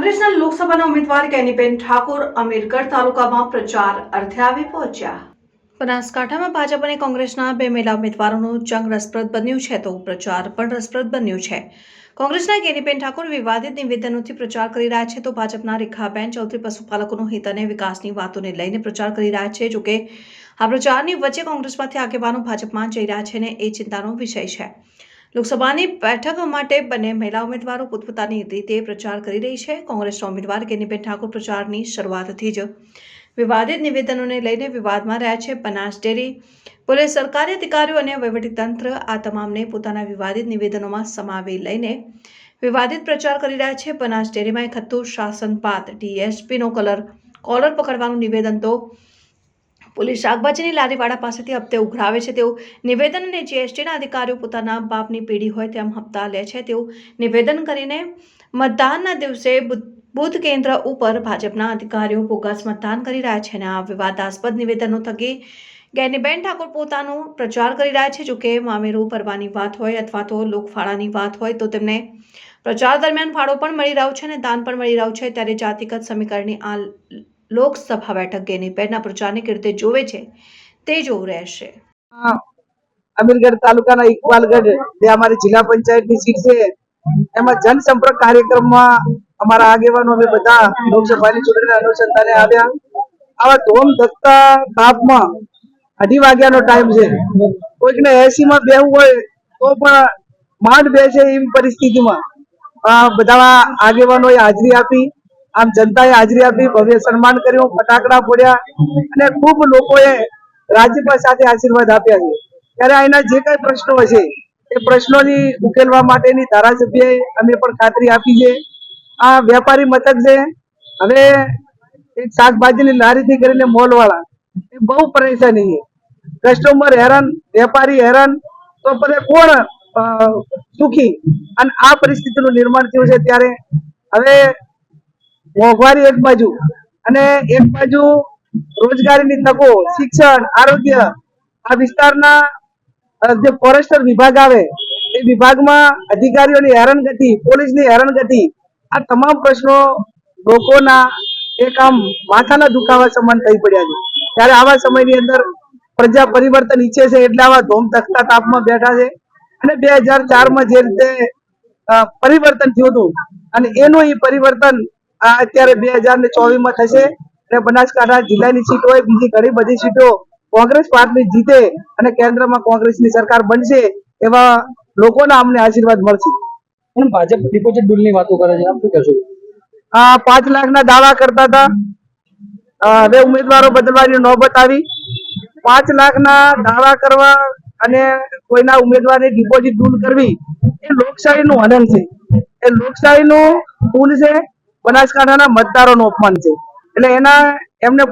કોંગ્રેસના લોકસભાના ઉમેદવાર કેનીબેન ઠાકોર અમીરગઢ તાલુકામાં પ્રચાર અર્થે આવી પહોંચ્યા. બનાસકાંઠામાં ભાજપ અને કોંગ્રેસના બે મહિલા ઉમેદવારોનું જંગ રસપ્રદ બન્યું છે તો પ્રચાર પણ રસપ્રદ બન્યું છે. કોંગ્રેસના કેનીબેન ઠાકોર વિવાદિત નિવેદનોથી પ્રચાર કરી રહ્યા છે તો ભાજપના રેખાબેન ચૌધરી પશુપાલકોનું હિત અને વિકાસની વાતોને લઈને પ્રચાર કરી રહ્યા છે જોકે આ પ્રચારની વચ્ચે કોંગ્રેસમાંથી આગેવાનો ભાજપમાં જઈ રહ્યા છે અને એ ચિંતાનો વિષય છે. લોકસભાની બેઠક માટે બંને મહિલા ઉમેદવારો પોતપોતાની રીતે પ્રચાર કરી રહી છે. કોંગ્રેસના ઉમેદવાર કેનીબેન ઠાકોર પ્રચારની શરૂઆતથી જ વિવાદિત નિવેદનોને લઈને વિવાદમાં રહ્યા છે. બનાસ ડેરી પોલીસ સરકારી અધિકારીઓ અને વહીવટીતંત્ર આ તમામને પોતાના વિવાદિત નિવેદનોમાં સમાવી લઈને વિવાદિત પ્રચાર કરી રહ્યા છે. બનાસ ડેરીમાં એક હતું શાસનપાત ડીએસપીનો કલર, કોલર પકડવાનું નિવેદન તો પોલીસ શાકભાજીની લારીવાળા પાસેથી હપ્તે ઉઘરાવે છે. તેવું નિવેદન અને જીએસટીના અધિકારીઓ પોતાના બાપની પેઢી હોય તેમ હપ્તા લે છે. તેવું નિવેદન કરીને મતદાનના દિવસે બુથ કેન્દ્ર ઉપર ભાજપના અધિકારીઓ બોગસ મતદાન કરી રહ્યા છે અને આ વિવાદાસ્પદ નિવેદનો થકી ગેનીબેન ઠાકોર પોતાનો પ્રચાર કરી રહ્યા છે. જોકે મામેરું ભરવાની વાત હોય અથવા તો લોકફાળાની વાત હોય તો તેમને પ્રચાર દરમિયાન ફાળો પણ મળી રહ્યો છે અને દાન પણ મળી રહ્યું છે. ત્યારે જાતિગત સમીકરણની આ લોકસભા બેઠક ગેનીબેનના પ્રચારની કેવી રીતે જોવે છે, તે જોવું રહેશે. અમીરગઢ તાલુકાના ઇકબાલગઢ જે અમારી જિલ્લા પંચાયતની સીટ છે, એમાં જનસંપર્ક કાર્યક્રમમાં અમારા આગેવાનો અમે બધા લોકસભાની ચૂંટણી અનુસંધાને આવ્યા. આવા ધોમ ધકતા તાપમાં અઢી વાગ્યાનો ટાઈમ છે. કોઈકને એસી માં બેહવું હોય તો પણ માંડ બેસે એવી પરિસ્થિતિમાં. બધા આગેવાનોએ હાજરી આપી. આમ જનતાએ હાજરી આપી, ભવ્ય સન્માન કર્યું, ફટાકડા ફોડ્યા અને ખૂબ લોકોએ રાજ્યપાલ સાથે આશીર્વાદ આપ્યા છે. ત્યારે અહીંના જે કઈ પ્રશ્નો હશે, એ પ્રશ્નોની ઉકેલવા માટેની ધારાસભ્યએ અમે પણ ખાતરી આપી છે. આ વેપારી મથક છે, હવે એક શાકભાજીની લારીથી કરીને મોલવાળા, એ બહુ પરેશાની છે. કસ્ટમર હેરાન, વેપારી હેરાન, તો પછી કોણ સુખી? અને આ પરિસ્થિતિનું નિર્માણ થયું છે ત્યારે. હવે મોંઘવારી એક બાજુ અને એક બાજુ રોજગારીની તકો, શિક્ષણ, આરોગ્ય, આ વિસ્તારના જે ફોરેસ્ટર વિભાગ આવે, એ વિભાગમાં અધિકારીઓની હેરાનગતિ, પોલીસની હેરાનગતિ, આ તમામ પ્રશ્નો લોકોના એક આમ માથાના દુખાવા સમાન થઈ પડ્યા છે. ત્યારે આવા સમયની અંદર પ્રજા પરિવર્તન ઈચ્છે છે એટલે આવા ધોમ તખતા તાપમાં બેઠા છે. અને બે હજાર ચારમાં જે રીતે પરિવર્તન થયું હતું અને એનું એ પરિવર્તન આ અત્યારે બે હજાર ને ચોવીસમાં થશે અને બનાસકાંઠા જિલ્લાની સીટ હોય બીજી ઘણી બધી સીટો કોંગ્રેસ પાર્ટી જીતે અને કેન્દ્રમાં કોંગ્રેસની સરકાર બનશે એવા લોકોના અમને આશીર્વાદ મળશે. પણ ભાજપ ડિપોઝિટ બિલની વાતો કરે છે આપ શું કહેશો? આ પાંચ લાખના દાવા કરતા હતા. હવે ઉમેદવારો બદલવાની નોબત આવી. પાંચ લાખના દાવા કરવા અને કોઈના ઉમેદવારની ડિપોઝિટ દૂર કરવી એ લોકશાહીનું હનન છે. એ લોકશાહીનું નું છે. બનાસકાંઠાના મતદારોનું અપમાન છે એટલે એના એમને